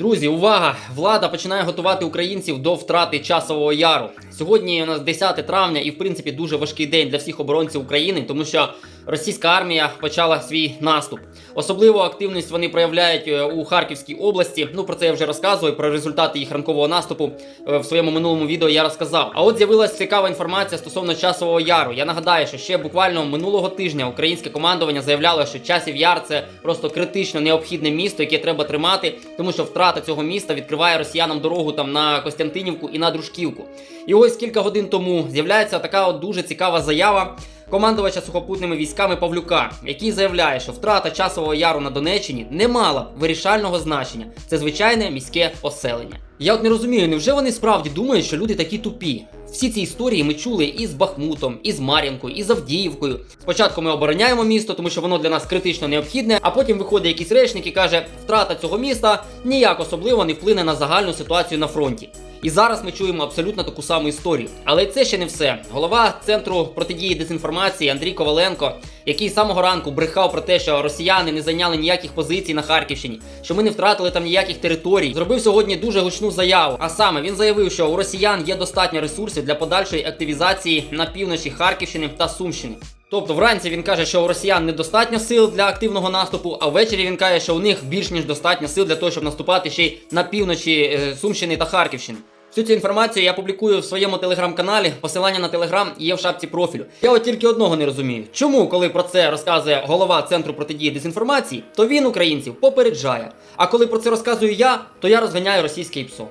Друзі, увага! Влада починає готувати українців до втрати часового яру. Сьогодні у нас 10 травня, і в принципі дуже важкий день для всіх оборонців України, тому що російська армія почала свій наступ. Особливу активність вони проявляють е, у Харківській області. Ну про це я вже розказував. Про результати їх ранкового наступу е, в своєму минулому відео я розказав. А от з'явилася цікава інформація стосовно часового яру. Я нагадаю, що ще буквально минулого тижня українське командування заявляло, що часів яр це просто критично необхідне місто, яке треба тримати, тому що втрата цього міста відкриває росіянам дорогу там на Костянтинівку і на Дружківку. І ось кілька годин тому з'являється така от дуже цікава заява. Командувача сухопутними військами Павлюка, який заявляє, що втрата часового яру на Донеччині не мала вирішального значення. Це звичайне міське поселення. Я от не розумію, невже вони справді думають, що люди такі тупі? Всі ці історії ми чули і з Бахмутом, і з Мар'їнкою, і з Авдіївкою. Спочатку ми обороняємо місто, тому що воно для нас критично необхідне, а потім виходить якийсь речник і каже, втрата цього міста ніяк особливо не вплине на загальну ситуацію на фронті. І зараз ми чуємо абсолютно таку саму історію. Але це ще не все. Голова центру протидії дезінформації Андрій Коваленко, який самого ранку брехав про те, що росіяни не зайняли ніяких позицій на Харківщині, що ми не втратили там ніяких територій, зробив сьогодні дуже гучну заяву. А саме він заявив, що у росіян є достатньо ресурсів для подальшої активізації на півночі Харківщини та Сумщини. Тобто вранці він каже, що у росіян недостатньо сил для активного наступу, а ввечері він каже, що у них більш ніж достатньо сил для того, щоб наступати ще й на півночі е, Сумщини та Харківщини. Всю цю інформацію я публікую в своєму телеграм-каналі. Посилання на телеграм є в шапці профілю. Я от тільки одного не розумію. Чому, коли про це розказує голова центру протидії дезінформації, то він українців попереджає. А коли про це розказую я, то я розганяю російське ПСО.